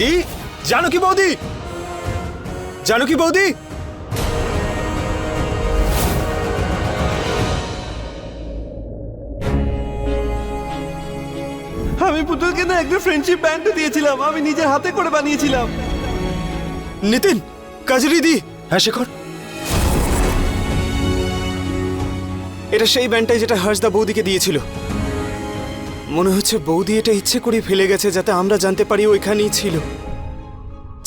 দি জানো কি বৌদি? জানো কি বৌদি? আমি পুতুলকে না একটা ফ্রেন্ডশিপ ব্যান্ড দিয়েছিলাম। আমি নিজের হাতে করে বানিয়েছিলাম। নিতিন কাজরি দি। হ্যাঁ শেখর। এটা সেই ব্যান্ডটাই যেটা হর্ষদা বৌদিকে দিয়েছিল। মনে হচ্ছে বৌদি এটা ইচ্ছে করে ফেলে গেছে যাতে আমরা জানতে পারি ও এখানেই ছিল।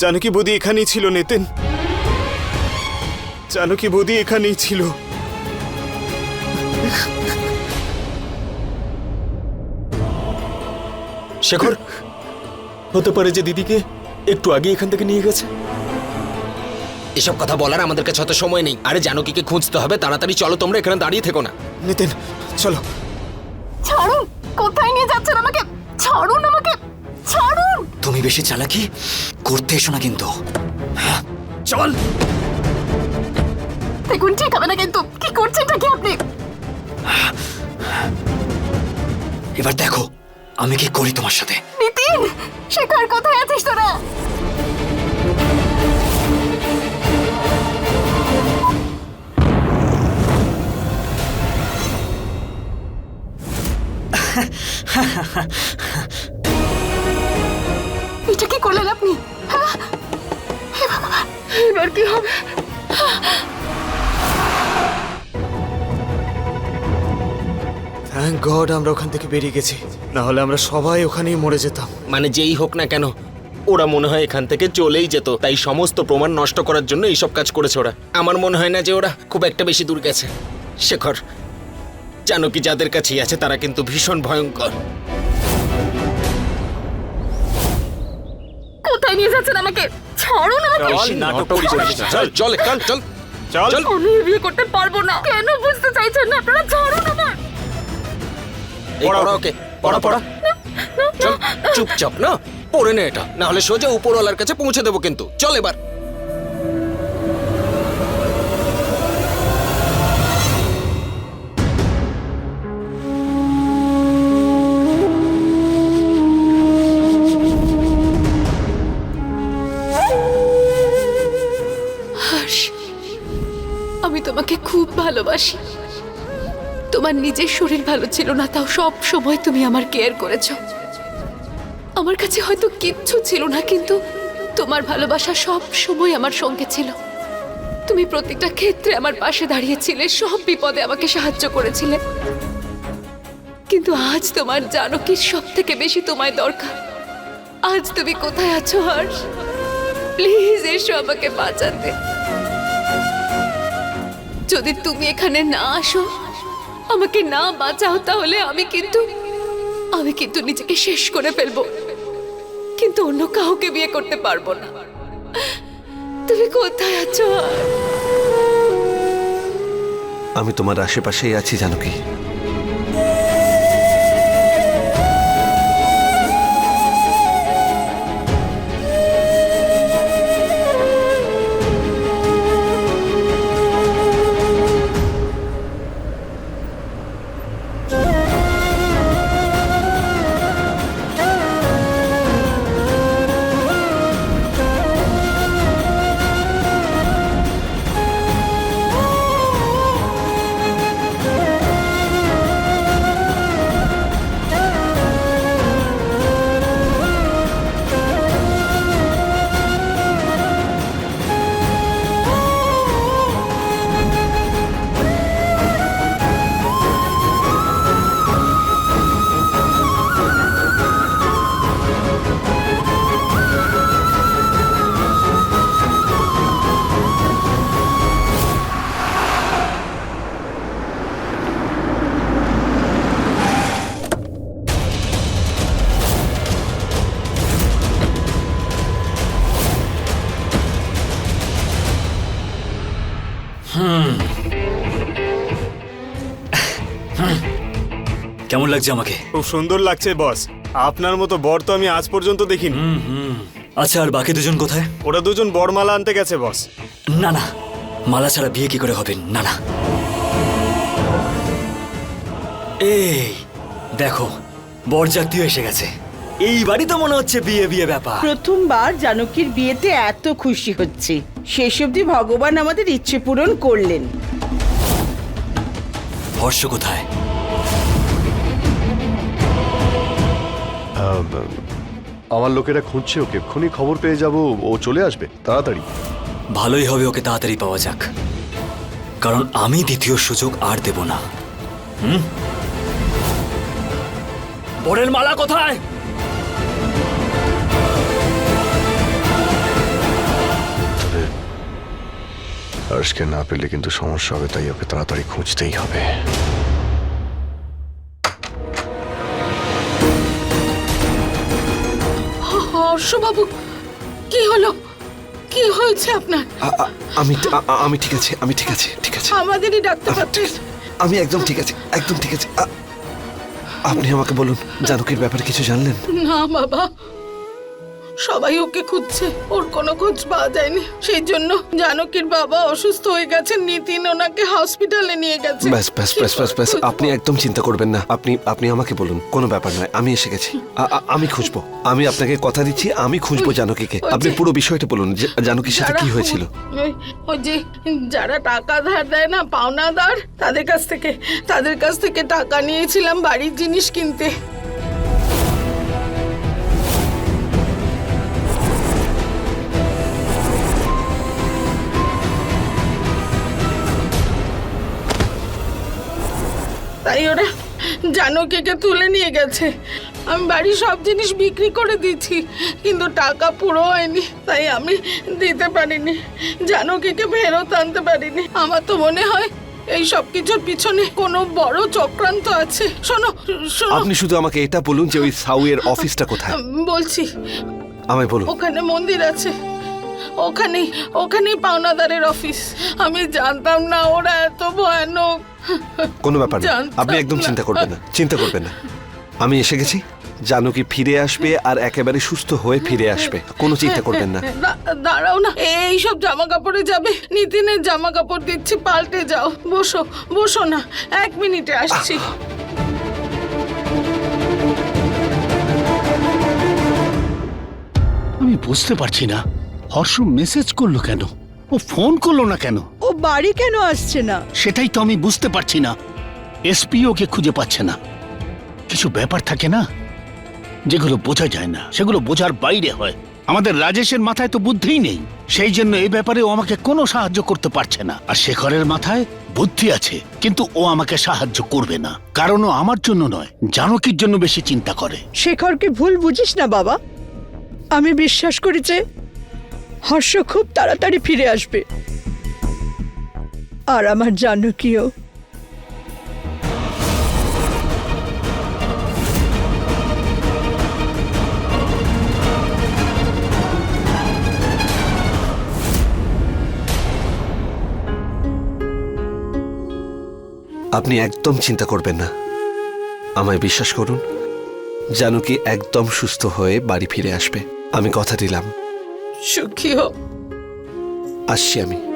জানো কি বৌদি এখানেই ছিল নেতেন। জানো কি বৌদি এখানেই ছিল। শেখর হতে পারে যে দিদিকে একটু আগে এখান থেকে নিয়ে গেছে? এসব কথা বলার আমাদের কাছে অত সময় নেই। আরে জানকীকে খুঁজতে হবে তাড়াতাড়ি চলো তোমরা এখানে দাঁড়িয়ে থেকো না। নিতিন চলো। ছাড়ুন কোথায় ছাড়ুন আমাকে! ছাড়ুন! তুমি বেশি চালাকি করতে এসো না কিন্তু। চল! দেখুন ঠিক হবে না কিন্তু। কি করছেন কি আপনি? এবার দেখো আমি কি করি তোমার সাথে? নিতিন শেখার কোথায় আছিস তোরা? এটা কি করলেন আপনি? হ্যাঁ? এবার কি হবে? থ্যাংক গড আমরা ওখান থেকে বেরিয়ে গেছি। না হলে আমরা সবাই ওখানেই মরে যেতাম। মানে যেই হোক না কেন ওরা মনে হয় এখান থেকে চলেই যেত তাই সমস্ত প্রমাণ নষ্ট করার জন্য এইসব কাজ করেছে ওরা। আমার মনে হয় না যে ওরা খুব একটা বেশি দূর গেছে। শেখর জানো কি যাদের কাছেই আছে তারা কিন্তু ভীষণ ভয়ঙ্কর। কোথায় নিয়ে যাচ্ছেন আমাকে? ছাড়ুন আমাকে। বেশি নাটক করিস না। চল চল চল চল চল। চল। আমি এই বিয়ে করতে পারব না। কেন বুঝতে চাইছেন না? আপনারা ছাড়ুন আমার এই পড়া ওকে। পড়া পড়া চল চুপচাপ না? পড়ে নে এটা। না হলে সোজা উপরওয়ালার কাছে পৌঁছে দেবো কিন্তু। চল এবার। তোমাকে খুব ভালোবাসি। তোমার নিজের শরীর ভালো ছিল না, তাও সব সময় তুমি আমার কেয়ার করেছ। আমার কাছে হয়তো কিচ্ছু ছিল না, কিন্তু তোমার ভালোবাসা সব সময় আমার সঙ্গে ছিল। তুমি প্রত্যেকটা ক্ষেত্রে আমার পাশে দাঁড়িয়েছিলে, সব বিপদে আমাকে সাহায্য করেছিলে। কিন্তু আজ তোমার জানো কি সব থেকে বেশি তোমায় দরকার। আজ তুমি কোথায় আছো, হর্ষ? প্লিজ এসো আমাকে বাঁচাতে। যদি তুমি এখানে না আসো, আমাকে না বাঁচাও তাহলে আমি কিন্তু আমি কিন্তু নিজেকে শেষ করে ফেলব। কিন্তু অন্য কাউকে বিয়ে করতে পারব না। তুমি কোথায় আছো? আমি তোমার আশেপাশেই আছি জানো কি কেমন লাগছে আমাকে? খুব সুন্দর লাগছে বস। আপনার মতো বর তো আমি আজ পর্যন্ত দেখিনি। আচ্ছা আর বাকি দুজন কোথায়? ওরা দুজন বরমালা আনতে গেছে বস। না না। মালা ছাড়া বিয়ে কি করে হবে? না না। এই দেখো বরযাত্রীও এসে গেছে। এইবারই তো মনে হচ্ছে বিয়ে বিয়ে ব্যাপার। প্রথমবার জানকীর বিয়েতে এত খুশি হচ্ছে। শেষ অবধি ভগবান আমাদের ইচ্ছে পূরণ করলেন। হর্ষ কোথায়? আমার লোকেরা খুঁজছে ওকে। এক্ষুনি খবর পেয়ে যাব। ও চলে আসবে। তাড়াতাড়ি। ভালোই হবে ওকে তাড়াতাড়ি পাওয়া যাক। কারণ আমি দ্বিতীয় সুযোগ আর দেব না। হুম? বরের মালা কোথায়? হর্ষকে না পেলে কিন্তু সমস্যা হবে তাই ওকে তাড়াতাড়ি খুঁজতেই হবে। হর্ষবাবু কি হলো? কি হয়েছে আপনার? আমি আমি ঠিক আছে আমি ঠিক আছে ঠিক আছে। আমাদেরই ডাক্তার আমি একদম ঠিক আছে একদম ঠিক আছে। আপনি আমাকে বলুন জানকীর ব্যাপারে কিছু জানলেন? না বাবা। সবাই ওকে খুঁজছে। ওর কোনো খোঁজ পাওয়া যায়নি। সেই জন্য জানকীর বাবা অসুস্থ হয়ে গেছেন। নিতিন ওনাকে হসপিটালে নিয়ে গেছে। ব্যাস ব্যাস ব্যাস ব্যাস ব্যাস আপনি একদম চিন্তা করবেন না। আপনি আপনি আমাকে বলুন কোনো ব্যাপার নয় আমি এসে গেছি। আমি খুঁজবো। আমি আপনাকে কথা দিচ্ছি আমি খুঁজবো জানকীকে। আপনি পুরো বিষয়টা বলুন জানকীর সাথে কি হয়েছিল? ওই যে যারা টাকা ধার দেয় না পাওনাদার তাদের কাছ থেকে তাদের কাছ থেকে টাকা নিয়েছিলাম বাড়ির জিনিস কিনতে। তাই ওরা জানকীকে তুলে নিয়ে গেছে। আমি বাড়ির সব জিনিস বিক্রি করে দিচ্ছি কিন্তু টাকা পুরো হয়নি তাই আমি দিতে পারিনি। জানকীকে ফেরত আনতে পারিনি। আমার তো মনে হয় এই সব কিছুর পিছনে কোনো বড় চক্রান্ত আছে। শোনো শোনো। আপনি শুধু আমাকে এটা বলুন যে ওই সাউয়ের অফিসটা কোথায়? বলছি আমায় বলুন। ওখানে মন্দির আছে। ওখানেই ওখানেই পাওনাদারের অফিস। আমি জানতাম না ওরা এত ভয়ানক। কোনো ব্যাপার না। আপনি একদম চিন্তা করবেন না। চিন্তা করবেন না। আমি এসে গেছি। জানকী ফিরে আসবে আর একেবারে সুস্থ হয়ে ফিরে আসবে। কোনো চিন্তা করবেন না। দাঁড়াও না। এই সব জামা কাপড়ে যাবে। নিতিনের জামা কাপড় দিচ্ছি পাল্টে যাও। বসো বসো না। এক মিনিটে আসছি। আমি বুঝতে পারছি না। হর্ষ মেসেজ করল কেন? ও ফোন করল না কেন? ও বাড়ি কেন আসছে না? সেটাই তো আমি বুঝতে পারছি না। এসপি ওকে খুঁজে পাচ্ছে না। কিছু ব্যাপার থাকে না? যেগুলো বোঝা যায় না সেগুলো বোঝার বাইরে হয়। আমাদের রাজেশের মাথায় তো বুদ্ধিই নেই। সেই জন্য এই ব্যাপারে ও আমাকে কোনো সাহায্য করতে পারছে না। আর শেখরের মাথায় বুদ্ধি আছে কিন্তু ও আমাকে সাহায্য করবে না। কারণ ও আমার জন্য নয় জানকীর জন্য বেশি চিন্তা করে। শেখরকে ভুল বুঝিস না বাবা। আমি বিশ্বাস করি যে হর্ষ খুব তাড়াতাড়ি ফিরে আসবে। আর আমার জানকীও আপনি একদম চিন্তা করবেন না। আমায় বিশ্বাস করুন, জানকী একদম সুস্থ হয়ে বাড়ি ফিরে আসবে। আমি কথা দিলাম। সুখী হো আসছি আমি।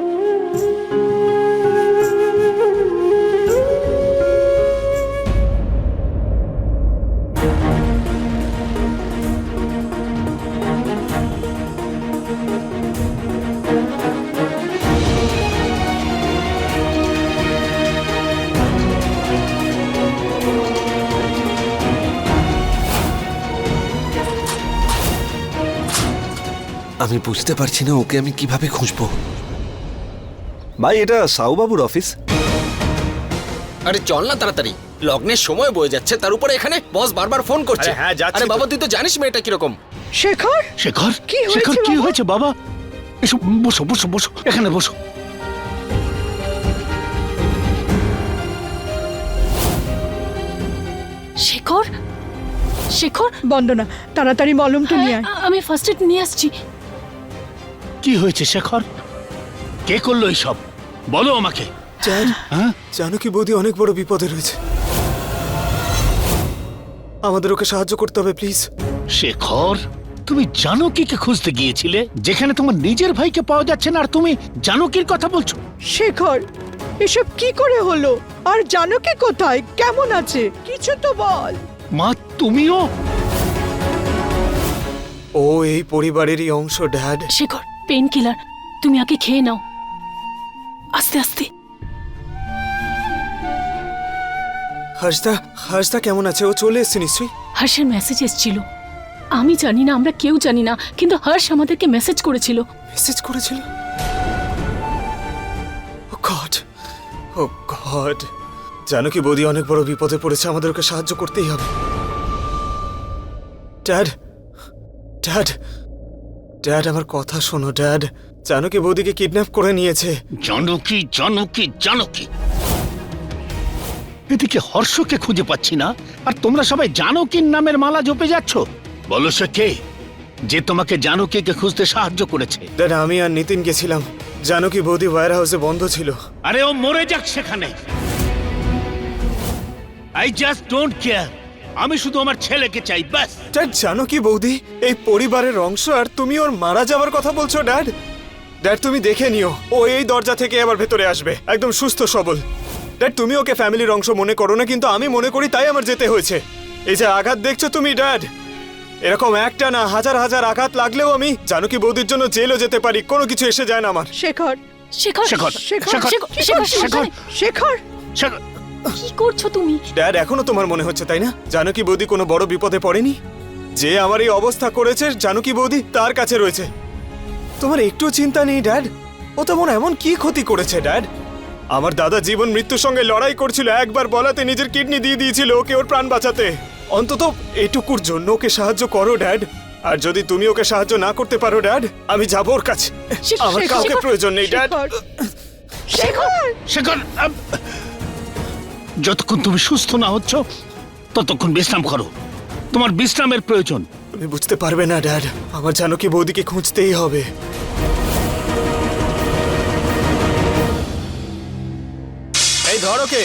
আমি বুঝতে পারছি না ওকে আমি কীভাবে খুঁজবো। ভাই এটা সাউবাবুর অফিস। আরে চল না তাড়াতাড়ি। লগ্নের সময় বয়ে যাচ্ছে তার উপরে এখানে বস বারবার ফোন করছে। আরে হ্যাঁ, যাচ্ছি আরে বাবা তুই তো জানিস মেয়েটা কীরকম। শেখর? শেখর? কি হয়েছে শেখর কি হয়েছে বাবা? এসো বসো বসো বসো এখানে বসো। শেখর? শেখর? বন্দনা তাড়াতাড়ি মলমটা নিয়ে আয়। আমি ফার্স্ট এড নিয়ে আসছি। কি হয়েছে শেখর? কে করল এইসব? বলো আমাকে। জান হ্যাঁ? জানকী বৌদি অনেক বড় বিপদে রয়েছে। আমাদের ওকে সাহায্য করতে হবে প্লিজ। শেখর তুমি জানকীকে খুঁজতে গিয়েছিলে যেখানে তোমার নিজের ভাইকে পাওয়া যাচ্ছে না আর তুমি জানকীর কথা বলছো? শেখর এসব কি করে হলো? আর জানকী কোথায়? কেমন আছে? কিছু তো বল। মা তুমিও? ও এই পরিবারেরই অংশ ড্যাড। শেখর পেন কিলার তুমি আগে খেয়ে নাও। আস্তে আস্তে। হর্ষদা হর্ষদা কেমন আছে? ও চলে এসছে নিশ্চয়ই। হর্ষের মেসেজ এসেছিল। আমি জানি না আমরা কেউ জানি না কিন্তু হর্ষ আমাদেরকে মেসেজ করেছিল। মেসেজ করেছিল? ও গড ও গড জানো কি বৌদি অনেক বড় বিপদে পড়েছে আমাদের ওকে সাহায্য করতেই হবে। ড্যাড ড্যাড ড্যাড আমার কথা শোনো ড্যাড জানো বৌদিকে কিডন্যাপ করে নিয়েছে। জানকি জানকি জানকি এদিকে হর্ষকে খুঁজে পাচ্ছি না। আর তোমরা সবাই জানকির নামের মালা জপে যাচ্ছ। বলো সে কে? যে তোমাকে জানকীকে খুঁজতে সাহায্য করেছে। ড্যাড আমি আর নিতিন গেছিলাম। জানো কি বৌদি ওয়ার হাউসে বন্ধ ছিল। আরে ও মরে যাক সেখানে। আই জাস্ট ডোন্ট কেয়ার আমি শুধু আমার ছেলেকে চাই ব্যাস ড্যাড জানো কি বৌদি এই পরিবারের অংশ আর তুমি ওর মারা যাওয়ার কথা বলছো ড্যাড ড্যাড তুমি দেখে নিও ও এই দরজা থেকে আবার ভেতরে আসবে একদম সুস্থ সবল ড্যাড তুমি ওকে ফ্যামিলির অংশ মনে করো না কিন্তু আমি মনে করি তাই আমার যেতে হয়েছে এই যে আঘাত দেখছ তুমি ড্যাড এরকম একটা না হাজার হাজার আঘাত লাগলেও আমি জানো কি বৌদির জন্য জেলও যেতে পারি কোনো কিছু এসে যায় না আমার শেখর শেখর শেখর, শেখর শেখর, শেখর শেখর শেখর। শেখর শেখর, কি করছ তুমি? ড্যাড এখনও তোমার মনে হচ্ছে তাই না? জানো কি বৌদি কোনো বড় বিপদে পড়েনি? যে আমার এই অবস্থা করেছে জানো কি বৌদি? তার কাছে রয়েছে। তোমার একটু চিন্তা নেই ড্যাড ও তেমন এমন কি ক্ষতি করেছে ড্যাড আমার দাদা জীবন মৃত্যুর সঙ্গে লড়াই করছিল একবার বলাতে নিজের কিডনি দিয়ে দিয়েছিল ওকে ওর প্রাণ বাঁচাতে। অন্তত এটুকুর জন্য ওকে সাহায্য করো ড্যাড আর যদি তুমি ওকে সাহায্য না করতে পারো ড্যাড আমি যাব ওর কাছে। আমার কাউকে প্রয়োজন নেই ড্যাড শেখর আম, যতক্ষণ তুমি সুস্থ না হচ্ছ ততক্ষণ বিশ্রাম করো। তোমার বিশ্রামের প্রয়োজন। তুমি বুঝতে পারবে না ড্যাড আমার জানো কি বৌদিকে খুঁজতেই হবে। এই ধরো কে?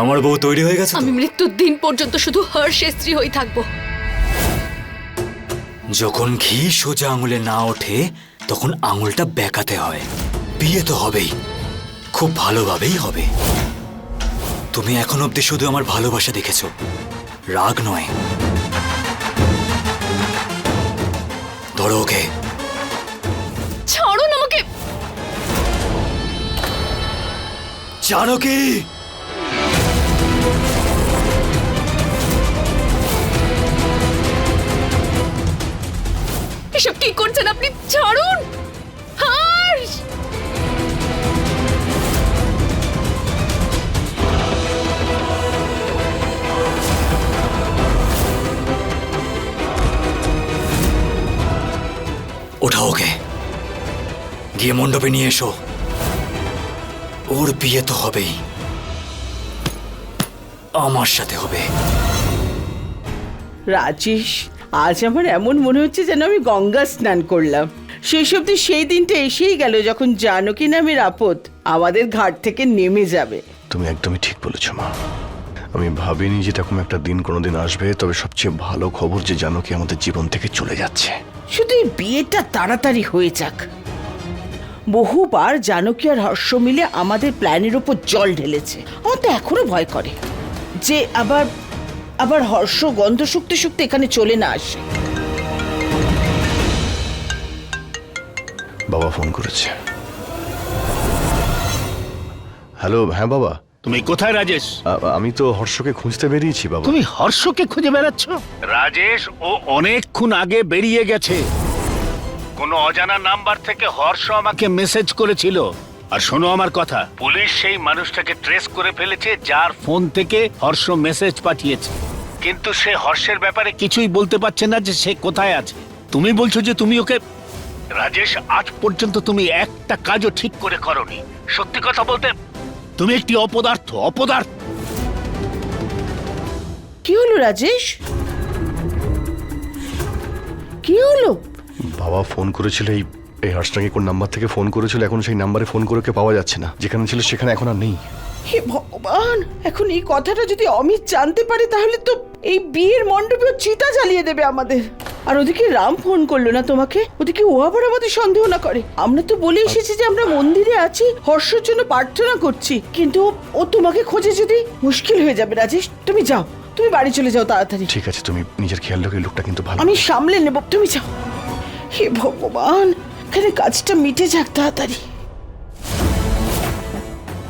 আমার বউ তৈরি হয়ে গেছে তো? আমি মৃত্যুর দিন পর্যন্ত শুধু হর্ষের স্ত্রী হয়ে থাকব। যখন ঘি সোজা আঙুলে না ওঠে তখন আঙুলটা বেঁকাতে হয়। বিয়ে তো হবেই। খুব ভালোভাবেই হবে। তুমি এখন অবধি শুধু আমার ভালোবাসা দেখেছ। রাগ নয়। ধরো ওকে। ছাড়ুন আমাকে। জানো কি? এসব কি করছেন আপনি? ছাড়ুন! গিয়ে মণ্ডপে নিয়ে এসো। ওর বিয়ে তো হবেই। আমার সাথে হবে। রাজেশ আজ আমার এমন মনে হচ্ছে যেন আমি গঙ্গা স্নান করলাম। শেষ অব্দি সেই দিনটা এসেই গেল যখন জানকী নামের আপদ আমাদের ঘাট থেকে নেমে যাবে। তুমি একদমই ঠিক বলেছ মা। আমি ভাবিনি যে এরকম একটা দিন কোনোদিন আসবে তবে সবচেয়ে ভালো খবর যে জানো কি আমাদের জীবন থেকে চলে যাচ্ছে। শুধু এই বিয়েটা তাড়াতাড়ি হয়ে যাক। বহুবার জানকী আর হর্ষ মিলে আমাদের প্ল্যানের উপর জল ঢেলেছে। আমার তো এখনও ভয় করে যে আবার আবার হর্ষ গন্ধ শুকতে শুকতে এখানে চলে না আসে। বাবা ফোন করেছে। হ্যালো হ্যাঁ বাবা। তুমি কোথায় রাজেশ? আ- আমি তো হর্ষকে খুঁজতে বেরিয়েছি বাবা। তুমি হর্ষকে খুঁজে বেড়াচ্ছ? রাজেশ ও অনেকক্ষণ আগে বেরিয়ে গেছে। কোনো অজানা নাম্বার থেকে হর্ষ আমাকে মেসেজ করেছিল। আর শোনো আমার কথা, পুলিশ সেই মানুষটাকে ট্রেস করে ফেলেছে, যার ফোন থেকে হর্ষ মেসেজ পাঠিয়েছে। কিন্তু সে হর্ষের ব্যাপারে কিছুই বলতে পারছে না যে সে কোথায় আছে। তুমি বলছো যে তুমি ওকে রাজেশ, আজ পর্যন্ত তুমি একটা কাজও ঠিক করে করনি। সত্যি কথা বলতে, তুমি একটি অপদার্থ অপদার্থ। কি হলো রাজেশ? কি হলো? বাবা ফোন করেছিল এই এই হর্ষটাকে কোন নাম্বার থেকে ফোন করেছিল এখন সেই নাম্বারে ফোন করে ওকে পাওয়া যাচ্ছে না। যেখানে ছিল সেখানে এখন আর নেই। হে ভগবান এখন এই কথাটা যদি অমিত জানতে পারে তাহলে তো এই বিয়ের মণ্ডপে চিতা জ্বালিয়ে দেবে আমাদের। আর ওদিকে রাম ফোন করল না তোমাকে? ওদিকে ও আবার আমাদের সন্দেহ না করে। আমরা তো বলে এসেছি যে আমরা মন্দিরে আছি হর্ষর জন্য প্রার্থনা করছি। কিন্তু ও- ও তোমাকে খোঁজে যদি মুশকিল হয়ে যাবে রাজেশ তুমি যাও। তুমি বাড়ি চলে যাও তাড়াতাড়ি। ঠিক আছে তুমি নিজের খেয়াল রেখে লোকটা কিন্তু ভালো আমি সামলে নেব তুমি যাও। হে ভগবান এখানে কাজটা মিটে যাক তাড়াতাড়ি।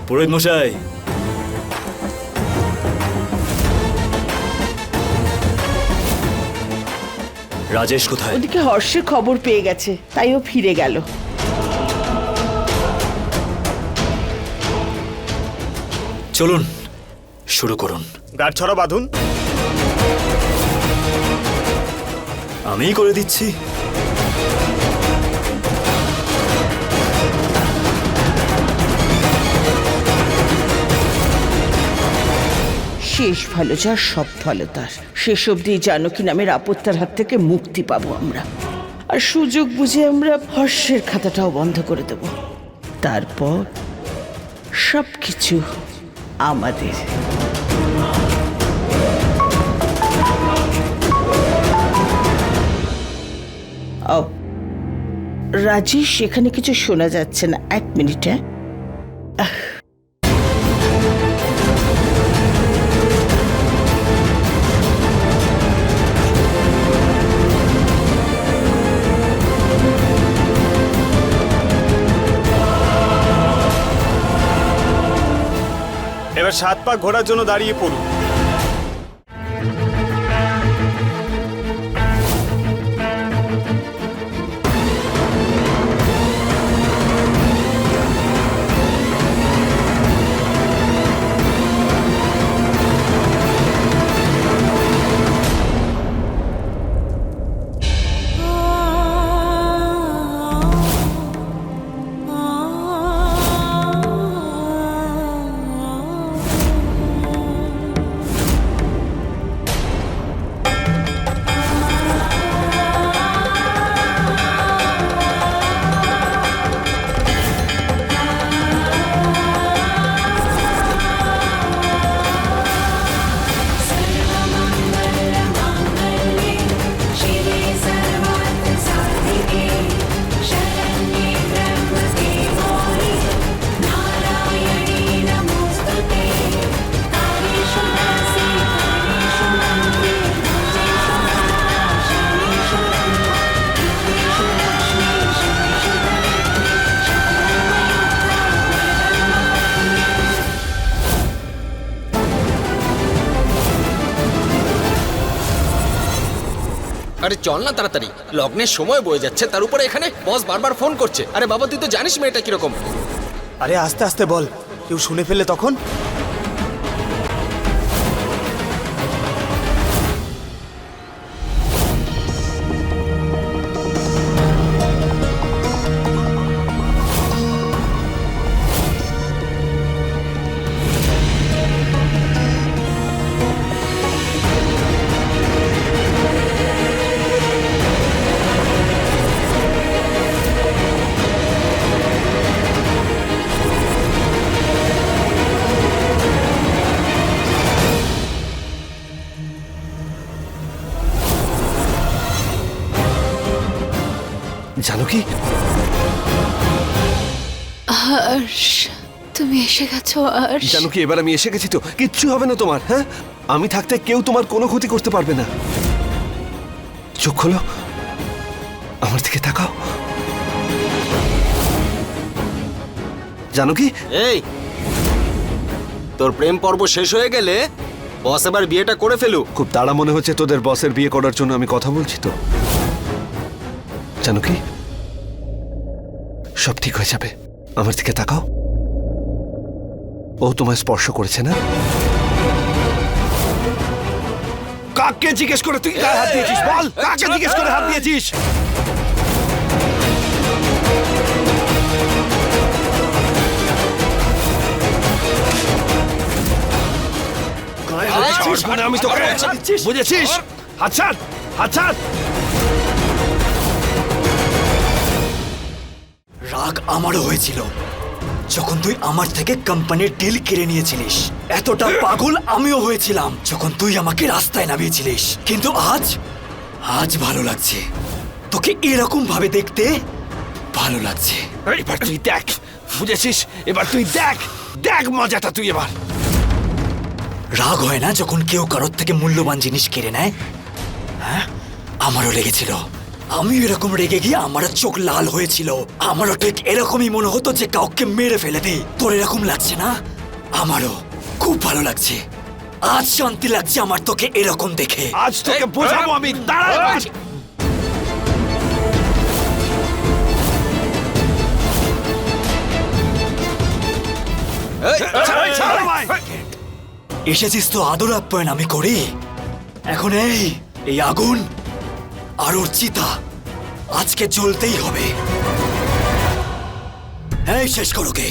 পুরোহিত মশাই। রাজেশ কোথায়? ওদিকে হর্ষের খবর পেয়ে গেছে তাই ও ফিরে গেল। চলুন শুরু করুন। গাড় ছড়া বাঁধুন। আমিই করে দিচ্ছি। শেষ ভালো যার, সব ভালো তার। শেষ অবধি জানকী নামের আপত্তার হাত থেকে মুক্তি পাবো আমরা। আর সুযোগ বুঝে আমরা হর্ষের খাতাটাও বন্ধ করে দেব। তারপর সব কিছু আমাদের রাজেশ সেখানে কিছু শোনা যাচ্ছে না। এক মিনিট হ্যাঁ? এবার সাত পাক ঘোরার জন্য দাঁড়িয়ে পড়ুন। চল না তাড়াতাড়ি। লগ্নের সময় বয়ে যাচ্ছে, তার উপরে এখানে বস বারবার ফোন করছে। আরে বাবা, তুই তো জানিস মেয়েটা কীরকম। আরে আস্তে আস্তে বল, কেউ শুনে ফেললে তখন? জানো কি? হর্ষ তুমি এসে গেছো হর্ষ জানো কি এবার আমি এসে গেছি তো কিচ্ছু হবে না তোমার হ্যাঁ? আমি থাকতে কেউ তোমার কোনো ক্ষতি করতে পারবে না। চোখ খোলো আমার দিকে তাকাও। জানো কি? এই তোর প্রেম পর্ব শেষ হয়ে গেলে বস এবার বিয়েটা করে ফেলুক খুব তাড়া মনে হচ্ছে তোদের বসের বিয়ে করার জন্য আমি কথা বলছি তো। জানো কি? সব ঠিক হয়ে যাবে আমার দিকে তাকাও ও তোমায় স্পর্শ করেছে না কাকে জিজ্ঞেস করে তুই হাত দিয়েছিস বল কাকে জিজ্ঞেস করে হাত দিয়েছিস মানে আমি তোকে বুঝেছিস হাত ছাড় হাত ছাড় রাগ আমারও হয়েছিল। যখন তুই আমার থেকে কোম্পানির ডিল কেড়ে নিয়েছিলিস এতটা পাগল আমিও হয়েছিলাম যখন তুই আমাকে রাস্তায় নামিয়েছিলিস। কিন্তু আজ আজ ভালো লাগছে। তোকে এরকম ভাবে দেখতে ভালো লাগছে। এবার তুই দেখ বুঝেছিস? এবার তুই দেখ দেখ মজাটা তুই এবার। রাগ হয় না যখন কেউ কারোর থেকে মূল্যবান জিনিস কেড়ে নেয়? হ্যাঁ? আমারও লেগেছিল। আমি এরকম রেগে গিয়ে আমারও চোখ লাল হয়েছিল। আমারও ঠিক এরকমই মনে হতো যে কাউকে মেরে ফেলে দিই তোর এরকম লাগছে না? আমারও খুব ভালো লাগছে। আজ শান্তি লাগছে আমার তোকে এরকম দেখে। আজ তোকে বোঝাবো আমি। এসেছিস তো আদর আপ্যায়ন আমি করি? এখন এই এই আগুন আর ওর চিতা আজকে চলতেই হবে। হ্যাঁ শেষ করোকে